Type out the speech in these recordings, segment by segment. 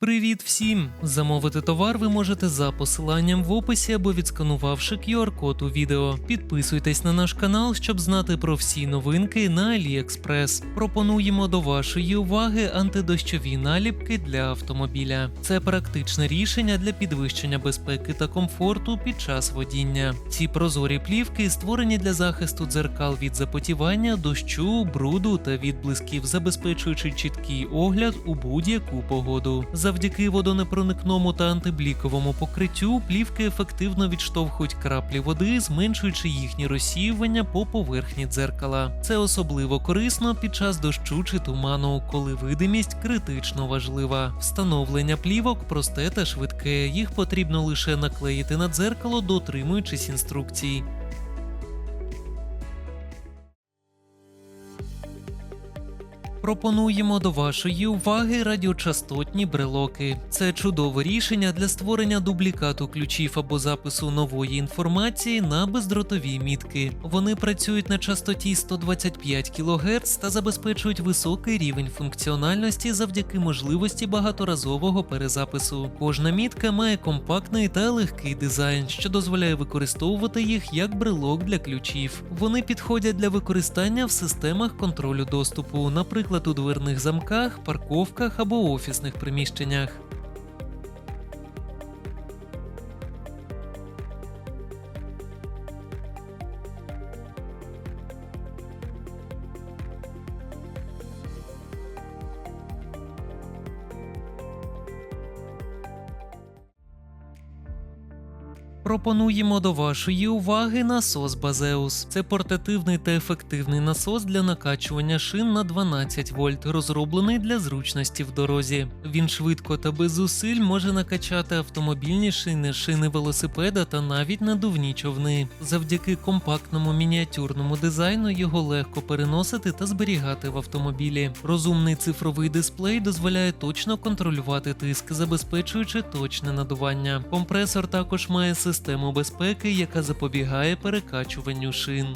Привіт всім! Замовити товар ви можете за посиланням в описі або відсканувавши QR-код у відео. Підписуйтесь на наш канал, щоб знати про всі новинки на AliExpress. Пропонуємо до вашої уваги антидощові наліпки для автомобіля. Це практичне рішення для підвищення безпеки та комфорту під час водіння. Ці прозорі плівки створені для захисту дзеркал від запотівання, дощу, бруду та відблисків, забезпечуючи чіткий огляд у будь-яку погоду. Завдяки водонепроникному та антибліковому покриттю плівки ефективно відштовхують краплі води, зменшуючи їхні розсіювання по поверхні дзеркала. Це особливо корисно під час дощу чи туману, коли видимість критично важлива. Встановлення плівок просте та швидке. Їх потрібно лише наклеїти на дзеркало, дотримуючись інструкцій. Пропонуємо до вашої уваги радіочастотні брелоки. Це чудове рішення для створення дублікату ключів або запису нової інформації на бездротові мітки. Вони працюють на частоті 125 кГц та забезпечують високий рівень функціональності завдяки можливості багаторазового перезапису. Кожна мітка має компактний та легкий дизайн, що дозволяє використовувати їх як брелок для ключів. Вони підходять для використання в системах контролю доступу, наприклад, у дверних замках, парковках або офісних приміщеннях. Пропонуємо до вашої уваги насос Базеус. Це портативний та ефективний насос для накачування шин на 12 вольт, розроблений для зручності в дорозі. Він швидко та без зусиль може накачати автомобільні шини, шини велосипеда та навіть надувні човни. Завдяки компактному мініатюрному дизайну його легко переносити та зберігати в автомобілі. Розумний цифровий дисплей дозволяє точно контролювати тиск, забезпечуючи точне надування. Компресор також має систему безпеки, яка запобігає перекачуванню шин.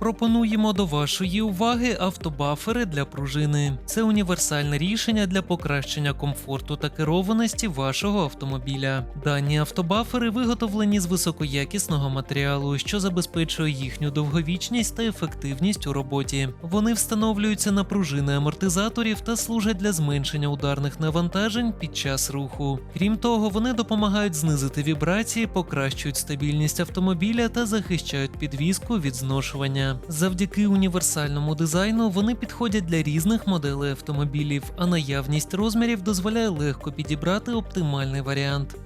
Пропонуємо до вашої уваги автобафери для пружини. Це універсальне рішення для покращення комфорту та керованості вашого автомобіля. Дані автобафери виготовлені з високоякісного матеріалу, що забезпечує їхню довговічність та ефективність у роботі. Вони встановлюються на пружини амортизаторів та служать для зменшення ударних навантажень під час руху. Крім того, вони допомагають знизити вібрації, покращують стабільність автомобіля та захищають підвізку від зношування. Завдяки універсальному дизайну вони підходять для різних моделей автомобілів, а наявність розмірів дозволяє легко підібрати оптимальний варіант.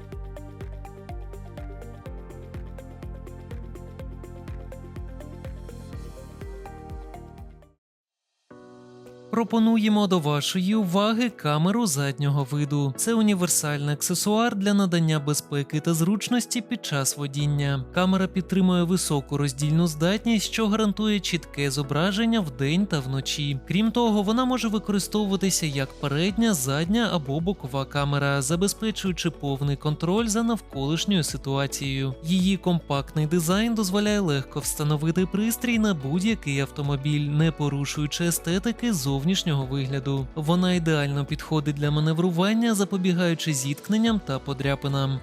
Пропонуємо до вашої уваги камеру заднього виду. Це універсальний аксесуар для надання безпеки та зручності під час водіння. Камера підтримує високу роздільну здатність, що гарантує чітке зображення вдень та вночі. Крім того, вона може використовуватися як передня, задня або бокова камера, забезпечуючи повний контроль за навколишньою ситуацією. Її компактний дизайн дозволяє легко встановити пристрій на будь-який автомобіль, не порушуючи естетики зовнішнього вигляду. Вона ідеально підходить для маневрування, запобігаючи зіткненням та подряпинам.